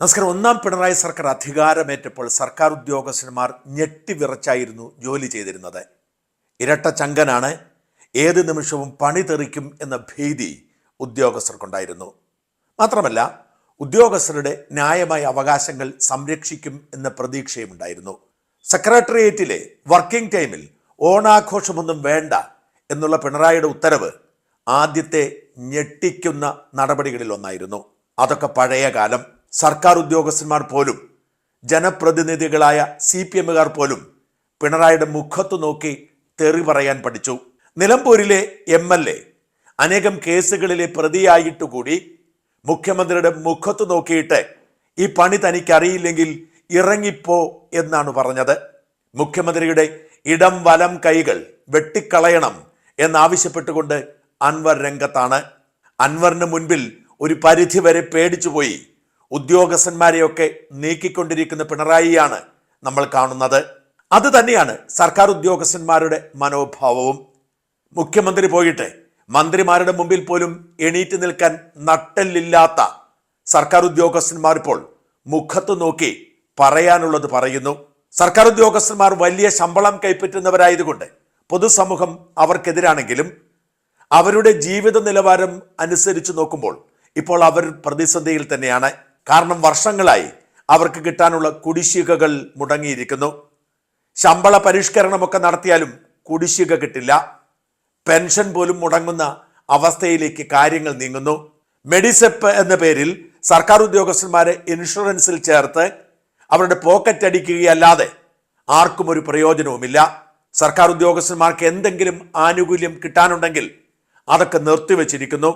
നമസ്കാരം. ഒന്നാം പിണറായി സർക്കാർ അധികാരമേറ്റപ്പോൾ സർക്കാർ ഉദ്യോഗസ്ഥന്മാർ ഞെട്ടിവിറച്ചായിരുന്നു ജോലി ചെയ്തിരുന്നത്. ഇരട്ട ചങ്കനാണ്. ഏത് നിമിഷവും പണി തെറിക്കും എന്ന ഭീതി ഉദ്യോഗസ്ഥർക്കുണ്ടായിരുന്നു. മാത്രമല്ല ഉദ്യോഗസ്ഥരുടെ ന്യായമായ അവകാശങ്ങൾ സംരക്ഷിക്കും എന്ന പ്രതീക്ഷയുമുണ്ടായിരുന്നു. സെക്രട്ടേറിയറ്റിലെ വർക്കിംഗ് ടൈമിൽ ഓണാഘോഷമൊന്നും വേണ്ട എന്നുള്ള പിണറായിയുടെ ഉത്തരവ് ആദ്യത്തെ ഞെട്ടിക്കുന്ന നടപടികളിൽ ഒന്നായിരുന്നു അതൊക്കെ പഴയ കാലം. സർക്കാർ ഉദ്യോഗസ്ഥന്മാർ പോലും ജനപ്രതിനിധികളായ സി പി എമ്മുകാർ പോലും പിണറായിയുടെ മുഖത്തു നോക്കി തെറി പറയാൻ പഠിച്ചു. നിലമ്പൂരിലെ എം എൽ എ അനേകം കേസുകളിലെ പ്രതിയായിട്ട് കൂടി മുഖ്യമന്ത്രിയുടെ മുഖത്തു നോക്കിയിട്ട് ഈ പണി തനിക്കറിയില്ലെങ്കിൽ ഇറങ്ങിപ്പോ എന്നാണ് പറഞ്ഞത്. മുഖ്യമന്ത്രിയുടെ ഇടം വലം കൈകൾ വെട്ടിക്കളയണം എന്നാവശ്യപ്പെട്ടുകൊണ്ട് അൻവർ രംഗത്താണ്. അൻവറിന് മുൻപിൽ ഒരു പരിധിവരെ പേടിച്ചുപോയി ഉദ്യോഗസ്ഥന്മാരെയൊക്കെ നീക്കിക്കൊണ്ടിരിക്കുന്ന പിണറായിയാണ് നമ്മൾ കാണുന്നത്. അത് തന്നെയാണ് സർക്കാർ ഉദ്യോഗസ്ഥന്മാരുടെ മനോഭാവവും. മുഖ്യമന്ത്രി പോയിട്ട് മന്ത്രിമാരുടെ മുമ്പിൽ പോലും എണീറ്റ് നിൽക്കാൻ നട്ടല്ലില്ലാത്ത സർക്കാർ ഉദ്യോഗസ്ഥന്മാർ ഇപ്പോൾ മുഖത്ത് നോക്കി പറയാനുള്ളത് പറയുന്നു. സർക്കാർ ഉദ്യോഗസ്ഥന്മാർ വലിയ ശമ്പളം കൈപ്പറ്റുന്നവരായതുകൊണ്ട് പൊതുസമൂഹം അവർക്കെതിരാണെങ്കിലും അവരുടെ ജീവിത നിലവാരം അനുസരിച്ച് നോക്കുമ്പോൾ ഇപ്പോൾ അവർ പ്രതിസന്ധിയിൽ തന്നെയാണ്. കാരണം വർഷങ്ങളായി അവർക്ക് കിട്ടാനുള്ള കുടിശ്ശികകൾ മുടങ്ങിയിരിക്കുന്നു. ശമ്പള പരിഷ്കരണമൊക്കെ നടത്തിയാലും കുടിശ്ശിക കിട്ടില്ല. പെൻഷൻ പോലും മുടങ്ങുന്ന അവസ്ഥയിലേക്ക് കാര്യങ്ങൾ നീങ്ങുന്നു. മെഡിസെപ്പ് എന്ന പേരിൽ സർക്കാർ ഉദ്യോഗസ്ഥന്മാരെ ഇൻഷുറൻസിൽ ചേർത്ത് അവരുടെ പോക്കറ്റ് അടിക്കുകയല്ലാതെ ആർക്കും ഒരു പ്രയോജനവുമില്ല. സർക്കാർ ഉദ്യോഗസ്ഥന്മാർക്ക് എന്തെങ്കിലും ആനുകൂല്യം കിട്ടാനുണ്ടെങ്കിൽ അതൊക്കെ നിർത്തിവെച്ചിരിക്കുന്നു.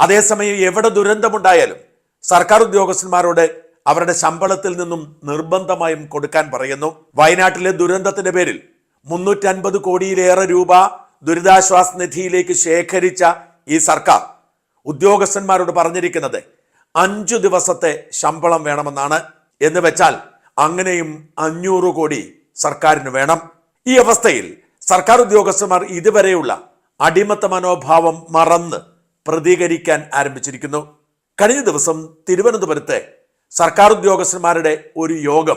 അതേസമയം എവിടെ ദുരന്തമുണ്ടായാലും സർക്കാർ ഉദ്യോഗസ്ഥന്മാരോട് അവരുടെ ശമ്പളത്തിൽ നിന്നും നിർബന്ധമായും കൊടുക്കാൻ പറയുന്നു. വയനാട്ടിലെ ദുരന്തത്തിന്റെ പേരിൽ മുന്നൂറ്റൻപത് കോടിയിലേറെ രൂപ ദുരിതാശ്വാസ നിധിയിലേക്ക് ശേഖരിച്ച ഈ സർക്കാർ ഉദ്യോഗസ്ഥന്മാരോട് പറഞ്ഞിരിക്കുന്നത് അഞ്ചു ദിവസത്തെ ശമ്പളം വേണമെന്നാണ്. എന്ന് വെച്ചാൽ അങ്ങനെയും അഞ്ഞൂറ് കോടി സർക്കാരിന് വേണം. ഈ അവസ്ഥയിൽ സർക്കാർ ഉദ്യോഗസ്ഥന്മാർ ഇതുവരെയുള്ള അടിമത്ത മനോഭാവം മറന്ന് പ്രതികരിക്കാൻ ആരംഭിച്ചിരിക്കുന്നു. കഴിഞ്ഞ ദിവസം തിരുവനന്തപുരത്തെ സർക്കാർ ഉദ്യോഗസ്ഥന്മാരുടെ ഒരു യോഗം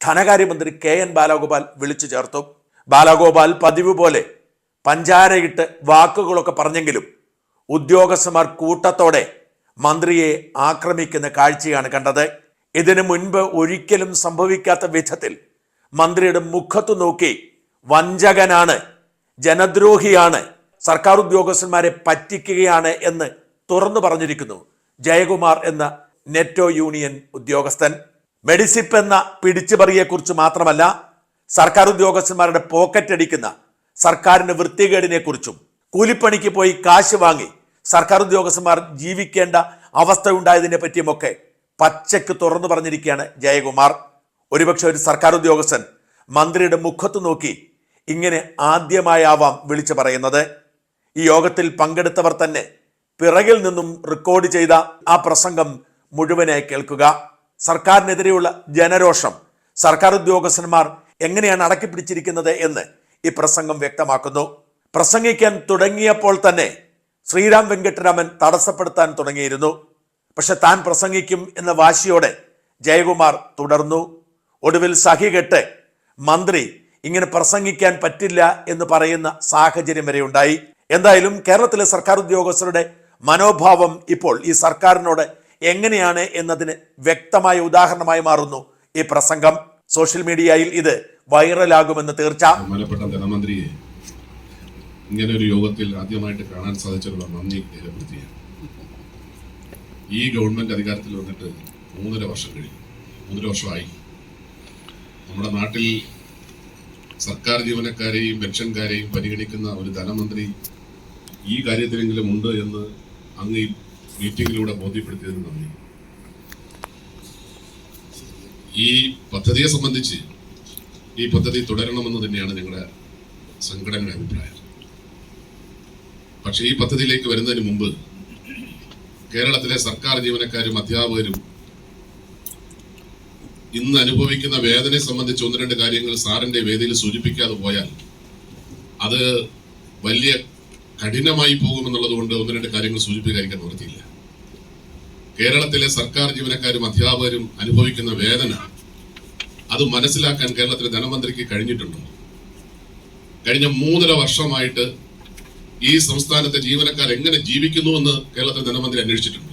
ധനകാര്യമന്ത്രി കെ എൻ ബാലഗോപാൽ വിളിച്ചു ചേർത്തു. ബാലഗോപാൽ പതിവ് പോലെ പഞ്ചാരയിട്ട് വാക്കുകളൊക്കെ പറഞ്ഞെങ്കിലും ഉദ്യോഗസ്ഥന്മാർ കൂട്ടത്തോടെ മന്ത്രിയെ ആക്രമിക്കുന്ന കാഴ്ചയാണ് കണ്ടത്. ഇതിനു മുൻപ് ഒരിക്കലും സംഭവിക്കാത്ത വിധത്തിൽ മന്ത്രിയുടെ മുഖത്തു നോക്കി വഞ്ചകനാണ് ജനദ്രോഹിയാണ് സർക്കാർ ഉദ്യോഗസ്ഥന്മാരെ പറ്റിക്കുകയാണ് എന്ന് തുറന്നു പറഞ്ഞിരിക്കുന്നു. ജയകുമാർ എന്ന നെറ്റോ യൂണിയൻ ഉദ്യോഗസ്ഥൻ. മെഡിസിപ്പ് എന്ന പിടിച്ചുപറിയെക്കുറിച്ച് മാത്രമല്ല സർക്കാർ ഉദ്യോഗസ്ഥന്മാരുടെ പോക്കറ്റ് അടിക്കുന്ന സർക്കാരിന്റെ വൃത്തികേടിനെക്കുറിച്ചും കൂലിപ്പണിക്ക് പോയി കാശ് വാങ്ങി സർക്കാർ ഉദ്യോഗസ്ഥന്മാർ ജീവിക്കേണ്ട അവസ്ഥ ഉണ്ടായതിനെ പറ്റിയുമൊക്കെ പച്ചയ്ക്ക് തുറന്നു പറഞ്ഞിരിക്കുകയാണ് ജയകുമാർ. ഒരുപക്ഷെ ഒരു സർക്കാർ ഉദ്യോഗസ്ഥൻ മന്ത്രിയുടെ മുഖത്ത് നോക്കി ഇങ്ങനെ ആദ്യമായാവാം വിളിച്ചു പറയുന്നത്. ഈ യോഗത്തിൽ പങ്കെടുത്തവർ തന്നെ പിറകിൽ നിന്നും റെക്കോർഡ് ചെയ്ത ആ പ്രസംഗം മുഴുവനായി കേൾക്കുക. സർക്കാരിനെതിരെയുള്ള ജനരോഷം. സർക്കാർ ഉദ്യോഗസ്ഥന്മാർ എങ്ങനെയാണ് അടക്കി പിടിച്ചിരിക്കുന്നത് എന്ന് ഈ പ്രസംഗം വ്യക്തമാക്കുന്നു. പ്രസംഗിക്കാൻ തുടങ്ങിയപ്പോൾ തന്നെ ശ്രീരാം വെങ്കട്ടരാമൻ തടസ്സപ്പെടുത്താൻ തുടങ്ങിയിരുന്നു. പക്ഷെ താൻ പ്രസംഗിക്കും എന്ന വാശിയോടെ ജയകുമാർ തുടർന്നു. ഒടുവിൽ സഹികെട്ട് മന്ത്രി ഇങ്ങനെ പ്രസംഗിക്കാൻ പറ്റില്ല എന്ന് പറയുന്ന സാഹചര്യം വരെ ഉണ്ടായി. എന്തായാലും കേരളത്തിലെ സർക്കാർ ഉദ്യോഗസ്ഥരുടെ മനോഭാവം ഇപ്പോൾ ഈ സർക്കാരിനോട് എങ്ങനെയാണ് എന്നതിന് വ്യക്തമായ ഉദാഹരണമായി മാറുന്നു ഈ പ്രസംഗം. സോഷ്യൽ മീഡിയയിൽ ഇത് വൈറലാകുമെന്ന് തീർച്ച. ധനമന്ത്രിയെ ഇങ്ങനെ ഒരു യോഗത്തിൽ ആദ്യമായിട്ട് കാണാൻ സാധിച്ചുള്ള നന്ദി രേഖപ്പെടുത്തിയാണ് ഈ ഗവൺമെന്റ് അധികാരത്തിൽ വന്നിട്ട് മൂന്നര വർഷം കഴിഞ്ഞു. മൂന്നര വർഷമായി. നമ്മുടെ നാട്ടിൽ സർക്കാർ ജീവനക്കാരെയും പെൻഷൻകാരെയും പരിഗണിക്കുന്ന ഒരു ധനമന്ത്രി ഈ കാര്യത്തിലെങ്കിലും ഉണ്ട് എന്ന് അങ്ങ് ഈ മീറ്റിംഗിലൂടെ ബോധ്യപ്പെടുത്തിയതിന് നന്ദി. ഈ പദ്ധതിയെ സംബന്ധിച്ച് ഈ പദ്ധതി തുടരണമെന്ന് തന്നെയാണ് ഞങ്ങളുടെ സംഘടനയുടെ അഭിപ്രായം. പക്ഷേ ഈ പദ്ധതിയിലേക്ക് വരുന്നതിന് മുമ്പ് കേരളത്തിലെ സർക്കാർ ജീവനക്കാരും അധ്യാപകരും ഇന്ന് അനുഭവിക്കുന്ന വേദനയെ സംബന്ധിച്ച് ഒന്ന് രണ്ട് കാര്യങ്ങൾ സാറിന്റെ വേദിയിൽ സൂചിപ്പിക്കാതെ പോയാൽ അത് വലിയ കഠിനമായി പോകുമെന്നുള്ളത് കൊണ്ട് ഒന്ന് രണ്ട് കാര്യങ്ങൾ സൂചിപ്പിക്കാൻ നിവൃത്തിയില്ല. കേരളത്തിലെ സർക്കാർ ജീവനക്കാരും അധ്യാപകരും അനുഭവിക്കുന്ന വേദന അത് മനസ്സിലാക്കാൻ കേരളത്തിലെ ധനമന്ത്രിക്ക് കഴിഞ്ഞിട്ടുണ്ടോ? കഴിഞ്ഞ മൂന്നര വർഷമായിട്ട് ഈ സംസ്ഥാനത്തെ ജീവനക്കാർ എങ്ങനെ ജീവിക്കുന്നു എന്ന് കേരളത്തിലെ ധനമന്ത്രി അന്വേഷിച്ചിട്ടുണ്ട്.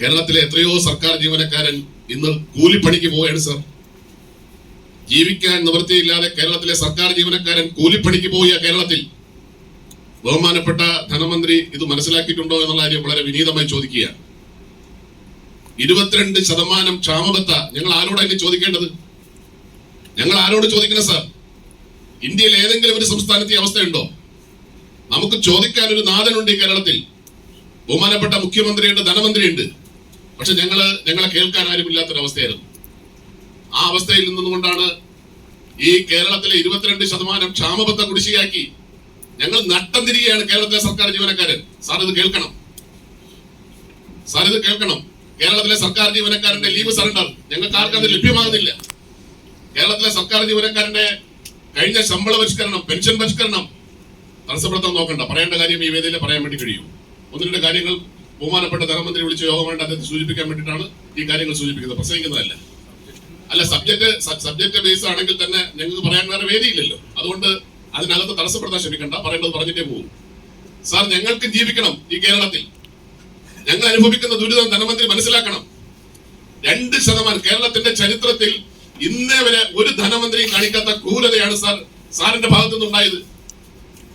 കേരളത്തിലെ എത്രയോ സർക്കാർ ജീവനക്കാരൻ ഇന്ന് കൂലിപ്പണിക്ക് പോവുകയാണ് സർ. ജീവിക്കാൻ നിവൃത്തിയില്ലാതെ കേരളത്തിലെ സർക്കാർ ജീവനക്കാരൻ കൂലിപ്പണിക്ക് പോവുക കേരളത്തിൽ. ബഹുമാനപ്പെട്ട ധനമന്ത്രി ഇത് മനസ്സിലാക്കിയിട്ടുണ്ടോ എന്നുള്ള കാര്യം വളരെ വിനീതമായി ചോദിക്കുകയാണ്. ഇരുപത്തിരണ്ട് ശതമാനം ക്ഷാമബത്ത ഞങ്ങൾ ആരോടാണ് ചോദിക്കേണ്ടത്? ഞങ്ങൾ ആരോട് ചോദിക്കണം സാർ? ഇന്ത്യയിൽ ഏതെങ്കിലും ഒരു സംസ്ഥാനത്തെ അവസ്ഥയുണ്ടോ? നമുക്ക് ചോദിക്കാൻ ഒരു നാഥനുണ്ട് ഈ കേരളത്തിൽ. ബഹുമാനപ്പെട്ട മുഖ്യമന്ത്രിയുണ്ട് ധനമന്ത്രിയുണ്ട്. പക്ഷെ ഞങ്ങൾ ഞങ്ങളെ കേൾക്കാൻ ആരും ആരുമില്ലാത്തൊരവസ്ഥയായിരുന്നു. ആ അവസ്ഥയിൽ നിന്നുകൊണ്ടാണ് ഈ കേരളത്തിലെ ഇരുപത്തിരണ്ട് ശതമാനം ക്ഷാമബത്ത കുടിശ്ശികയാക്കി ഞങ്ങൾ നട്ടം തിരികെയാണ് കേരളത്തിലെ സർക്കാർ ജീവനക്കാരൻ സാർ ഇത് കേൾക്കണം. സാർ ഇത് കേൾക്കണം. കേരളത്തിലെ സർക്കാർ ജീവനക്കാരന്റെ ലീവ് സറണ്ടർ. ഞങ്ങൾക്ക് ആർക്കും ലഭ്യമാകുന്നില്ല. കേരളത്തിലെ സർക്കാർ ജീവനക്കാരന്റെ കഴിഞ്ഞ ശമ്പള പരിഷ്കരണം പെൻഷൻ പരിഷ്കരണം തടസ്സപ്പെടുത്താൻ നോക്കണ്ട. പറയേണ്ട കാര്യം ഈ വേദിയിൽ പറയാൻ വേണ്ടി കഴിയും. ഒന്ന് രണ്ട് കാര്യങ്ങൾ ബഹുമാനപ്പെട്ട ധനമന്ത്രി വിളിച്ച യോഗം വേണ്ട അദ്ദേഹത്തെ സൂചിപ്പിക്കാൻ വേണ്ടിയിട്ടാണ് ഈ കാര്യങ്ങൾ സൂചിപ്പിക്കുന്നത്. പ്രസംഗിക്കുന്നതല്ല. അല്ല സബ്ജക്ട് സബ്ജക്ട് ബേസ് ആണെങ്കിൽ തന്നെ ഞങ്ങൾക്ക് പറയാൻ വേറെ വേദിയില്ലല്ലോ. അതുകൊണ്ട് അതിനകത്ത് തടസ്സപ്പെടുത്താൻ ശ്രമിക്കണ്ട. പറയേണ്ടത് പറഞ്ഞിട്ടേ പോകും സാർ ഞങ്ങൾക്ക് ജീവിക്കണം ഈ കേരളത്തിൽ. ഞങ്ങൾ അനുഭവിക്കുന്ന ദുരിതം ധനമന്ത്രി മനസ്സിലാക്കണം. രണ്ട് ശതമാനം കേരളത്തിന്റെ ചരിത്രത്തിൽ ഇന്നേ വരെ ഒരു ധനമന്ത്രി കാണിക്കാത്ത ക്രൂരതയാണ് സാർ സാറിന്റെ ഭാഗത്തു നിന്നുണ്ടായത്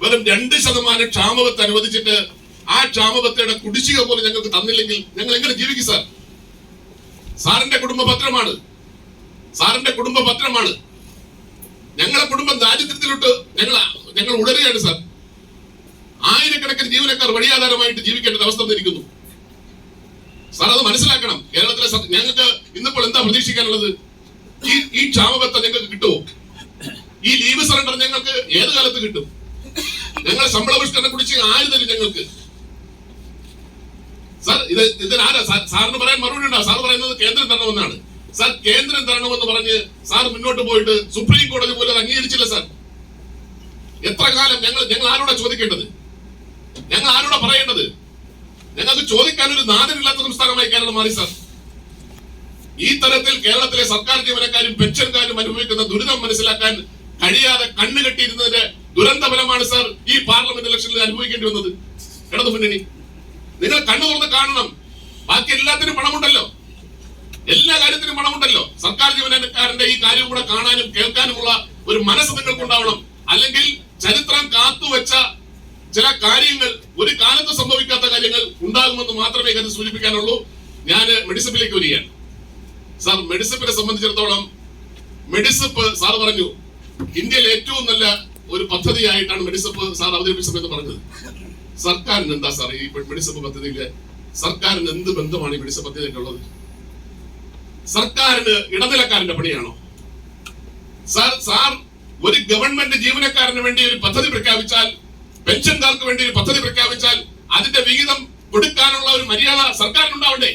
വെറും രണ്ട് ശതമാനം ക്ഷാമബത്ത് അനുവദിച്ചിട്ട് ആ ക്ഷാമബത്തയുടെ കുടിശ്ശിക പോലും ഞങ്ങൾക്ക് തന്നില്ലെങ്കിൽ ഞങ്ങൾ എങ്ങനെ ജീവിക്കും സാർ? സാറിന്റെ കുടുംബ പത്രമാണ് സാറിന്റെ കുടുംബ പത്രമാണ് ഞങ്ങളെ കുടുംബം ദാരിദ്ര്യത്തിലോട്ട് ഞങ്ങൾ ഞങ്ങൾ ഉടരുകയാണ് സാർ. ആയിരക്കണക്കിന് ജീവനക്കാർ വഴിയാധാരമായിട്ട് ജീവിക്കേണ്ട അവസ്ഥ വന്നിരിക്കുന്നു. സാർ അത് മനസ്സിലാക്കണം. കേരളത്തിലെ ഞങ്ങൾക്ക് ഇന്നിപ്പോൾ എന്താ പ്രതീക്ഷിക്കാനുള്ളത്? ഈ ഈ ക്ഷാമബത്ത ഞങ്ങൾക്ക് കിട്ടുമോ? ഈ ലീവ് സറണ്ടർ ഞങ്ങൾക്ക് ഏത് കാലത്ത് കിട്ടും? ഞങ്ങളെ ശമ്പള പരിഷ്കരണം കുടിച്ച് ആര് തരും ഞങ്ങൾക്ക്? സാർ ഇത് ഇതിനാരാ? സാറിന് പറയാൻ മറുപടി ഉണ്ടാവും സാർ പറയുന്നത് കേന്ദ്രം തരണമെന്നാണ്. സാർ കേന്ദ്രം തരണമെന്ന് പറഞ്ഞ് സാർ മുന്നോട്ട് പോയിട്ട് സുപ്രീം കോടതി പോലും അംഗീകരിച്ചില്ല സാർ. എത്ര കാലം ഞങ്ങൾ ഞങ്ങൾ ആരോടാ ചോദിക്കേണ്ടത്? ഞങ്ങൾ ആരോടാ പറയേണ്ടത്? ഞങ്ങൾക്ക് ചോദിക്കാൻ ഒരു നാഥനില്ലാത്ത സംസ്ഥാനമായി കേരളം മാറി സാർ. ഈ തരത്തിൽ കേരളത്തിലെ സർക്കാർ ജീവനക്കാരും പെൻഷൻകാരും അനുഭവിക്കുന്ന ദുരിതം മനസ്സിലാക്കാൻ കഴിയാതെ കണ്ണുകെട്ടിയിരുന്നതിന്റെ ദുരന്ത ഫലമാണ് സാർ ഈ പാർലമെന്റ് ഇലക്ഷനിൽ അനുഭവിക്കേണ്ടി വന്നത്. ഇടതു മുന്നണി നിങ്ങൾ കണ്ണു തുറന്ന് കാണണം. ബാക്കി എല്ലാത്തിനും പണമുണ്ടല്ലോ. എല്ലാ കാര്യത്തിനും പണമുണ്ടല്ലോ. സർക്കാർ ജീവനക്കാരന്റെ ഈ കാര്യം കൂടെ കാണാനും കേൾക്കാനുമുള്ള ഒരു മനസ്സ് നിങ്ങൾക്ക് ഉണ്ടാവണം അല്ലെങ്കിൽ ചരിത്രം കാത്തുവെച്ച ചില കാര്യങ്ങൾ ഒരു കാലത്ത് സംഭവിക്കാത്ത കാര്യങ്ങൾ ഉണ്ടാകുമെന്ന് മാത്രമേ ഇത് സൂചിപ്പിക്കാനുള്ളൂ. ഞാൻ മെഡിസിപ്പിലേക്ക് വരികയാണ്. സാർ മെഡിസിപ്പിനെ സംബന്ധിച്ചിടത്തോളം മെഡിസിപ്പ് സാർ പറഞ്ഞു ഇന്ത്യയിൽ ഏറ്റവും നല്ല ഒരു പദ്ധതിയായിട്ടാണ് മെഡിസിപ്പ് സാർ അവതരിപ്പിച്ചതെന്ന് പറഞ്ഞത്. സർക്കാരിന് എന്താ സാർ ഈ മെഡിസിപ്പ് പദ്ധതിയിലെ സർക്കാരിന് എന്ത് ബന്ധമാണ് ഈ മെഡിസിപ്പ് പദ്ധതിയിലുള്ളത്? സർക്കാരിന് ഇടനിലക്കാരന്റെ പണിയാണോ? സാർ സാർ ഒരു ഗവൺമെന്റ് ജീവനക്കാരന് വേണ്ടി ഒരു പദ്ധതി പ്രഖ്യാപിച്ചാൽ പെൻഷൻകാർക്ക് വേണ്ടി ഒരു പദ്ധതി പ്രഖ്യാപിച്ചാൽ അതിന്റെ വിഹിതം കൊടുക്കാനുള്ള ഒരു മര്യാദ സർക്കാരിനുണ്ടാവണ്ടേ?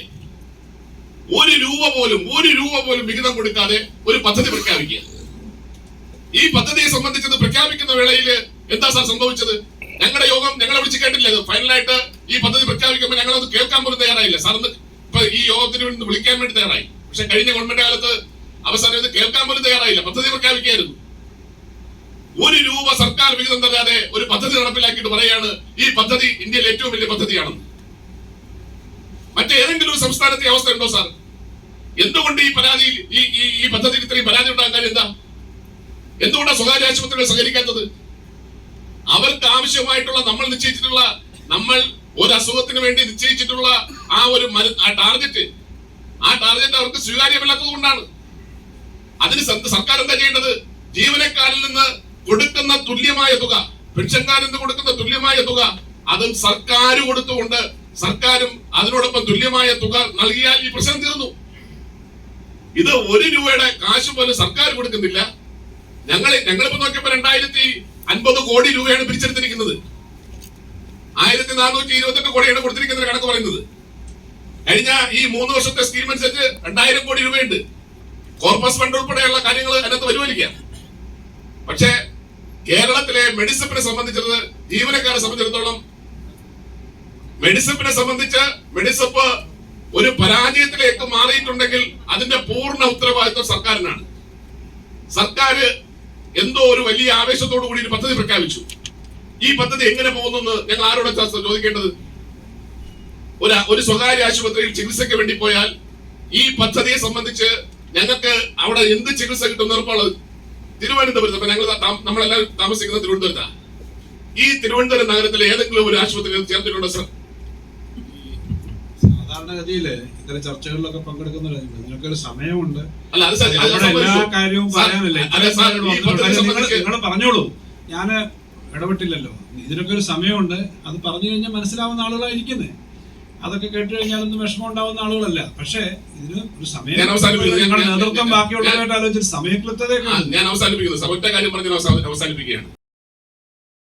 ഒരു രൂപ പോലും ഒരു രൂപ പോലും വിഹിതം കൊടുക്കാതെ ഒരു പദ്ധതി പ്രഖ്യാപിക്കുക. ഈ പദ്ധതിയെ സംബന്ധിച്ചത് പ്രഖ്യാപിക്കുന്ന വേളയിൽ എന്താ സാർ സംഭവിച്ചത്? ഞങ്ങളുടെ യോഗം ഞങ്ങളെ വിളിച്ച് കേട്ടില്ല ഫൈനലായിട്ട് ഈ പദ്ധതി പ്രഖ്യാപിക്കുമ്പോൾ ഞങ്ങളത് കേൾക്കാൻ പോലും തയ്യാറായില്ല. സാർ ഈ യോഗത്തിന് വിളിക്കാൻ വേണ്ടി തയ്യാറായി. പക്ഷെ കഴിഞ്ഞ ഗവൺമെന്റ് കാലത്ത് അവസാനം ഇത് കേൾക്കാൻ പോലും തയ്യാറായില്ല. പദ്ധതി പ്രഖ്യാപിക്കായിരുന്നു ഒരു രൂപ സർക്കാർ വിഹിതം തരാതെ ഒരു പദ്ധതി നടപ്പിലാക്കിയിട്ട് പറയാണ് ഈ പദ്ധതി ഇന്ത്യയിലെ ഏറ്റവും വലിയ പദ്ധതിയാണെന്ന്. മറ്റേതെങ്കിലും ഒരു സംസ്ഥാനത്തെ അവസ്ഥ ഉണ്ടോ സാർ? എന്തുകൊണ്ട് ഈ പരാതി ഈ ഈ ഈ പദ്ധതിയിൽ ഇത്രയും പരാതി കാര്യം എന്താ? എന്തുകൊണ്ടാണ് സ്വകാര്യ ആശുപത്രികൾ സഹകരിക്കാത്തത്? അവർക്ക് ആവശ്യമായിട്ടുള്ള നമ്മൾ നിശ്ചയിച്ചിട്ടുള്ള നമ്മൾ ഒരു അസുഖത്തിന് വേണ്ടി നിശ്ചയിച്ചിട്ടുള്ള ആ ഒരു മരു- ആ ടാർഗറ്റ് ആ ടാർഗറ്റ് അവർക്ക് സ്വീകാര്യമല്ലാത്തത് കൊണ്ടാണ്. അതിന് സർക്കാർ എന്താ ചെയ്യേണ്ടത്? ജീവനക്കാരിൽ നിന്ന് കൊടുക്കുന്ന തുല്യമായ തുക പെൻഷൻകാരിൽ നിന്ന് കൊടുക്കുന്ന തുല്യമായ തുക അതും സർക്കാർ കൊടുത്തുകൊണ്ട് സർക്കാരും അതിനോടൊപ്പം തുല്യമായ തുക നൽകിയാൽ ഈ പ്രശ്നം തീർന്നു. ഇത് ഒരു രൂപയുടെ കാശ് പോലും സർക്കാർ കൊടുക്കുന്നില്ല. ഞങ്ങൾ ഞങ്ങളിപ്പോ നോക്കിയപ്പോ രണ്ടായിരത്തി അൻപത് കോടി രൂപയാണ് പിരിച്ചെടുത്തിരിക്കുന്നത്. ആയിരത്തി നാനൂറ്റി ഇരുപത്തെട്ട് കോടിയാണ് കൊടുത്തിരിക്കുന്നത് കണക്ക് പറയുന്നത്. കഴിഞ്ഞ ഈ മൂന്ന് വർഷത്തെ സ്കീം അനുസരിച്ച് രണ്ടായിരം കോടി രൂപയുണ്ട്. കോർപ്പസ് ഫണ്ട് ഉൾപ്പെടെയുള്ള കാര്യങ്ങൾ അതിനകത്ത് വരുമായിരിക്കാം പക്ഷേ കേരളത്തിലെ മെഡിസിപ്പിനെ സംബന്ധിച്ചത് ജീവനക്കാരെ സംബന്ധിച്ചിടത്തോളം മെഡിസിപ്പിനെ സംബന്ധിച്ച് മെഡിസപ്പ് ഒരു പരാജയത്തിലേക്ക് മാറിയിട്ടുണ്ടെങ്കിൽ അതിന്റെ പൂർണ ഉത്തരവാദിത്വം സർക്കാരിനാണ്. സർക്കാർ എന്തോ ഒരു വലിയ ആവേശത്തോടു കൂടി ഒരു പദ്ധതി പ്രഖ്യാപിച്ചു. ഈ പദ്ധതി എങ്ങനെ പോകുന്നു ഞങ്ങൾ ആരോടെ ചോദിക്കേണ്ടത് ഒരു ഒരു സ്വകാര്യ ആശുപത്രിയിൽ ചികിത്സയ്ക്ക് വേണ്ടി പോയാൽ ഈ പദ്ധതിയെ സംബന്ധിച്ച് ഞങ്ങൾക്ക് അവിടെ എന്ത് ചികിത്സ കിട്ടും ഉറപ്പാണ്? തിരുവനന്തപുരത്ത് അപ്പൊ ഞങ്ങൾ നമ്മളെല്ലാം താമസിക്കുന്നത് തിരുവനന്തപുരത്താണ് ഈ തിരുവനന്തപുരം നഗരത്തിലെ ഏതെങ്കിലും ഒരു ആശുപത്രിയിൽ ചേർത്തിട്ടുണ്ടോ സർ? സാധാരണഗതിയിൽ ഇത്തരം ചർച്ചകളിലൊക്കെ പങ്കെടുക്കുന്ന നിങ്ങൾക്ക് ഒരു സമയമുണ്ട്. എല്ലാ കാര്യവും പറയാനല്ലേ. നിങ്ങൾ പറഞ്ഞോളൂ. ഞാൻ ഇടപെട്ടില്ലല്ലോ. ഇതിനൊക്കെ ഒരു സമയമുണ്ട്. അത് പറഞ്ഞു കഴിഞ്ഞാൽ മനസ്സിലാവുന്ന ആളുകളായിരിക്കുന്നേ. അതൊക്കെ കേട്ട് കഴിഞ്ഞാൽ ഒന്നും വിഷമം ഉണ്ടാവുന്ന ആളുകളല്ല. പക്ഷേ ഇതിന് ഒരു സമയം നേതൃത്വം ബാക്കിയുള്ളതായിട്ട് ആലോചിച്ചു ആലോചിച്ച് സമയക്ലിപ്തതയൊക്കെ ഞാൻ അവസാനിപ്പിക്കുന്നു. സമയത്തെ കാര്യം പറഞ്ഞ് അവസാനിപ്പിക്കുകയാണ്.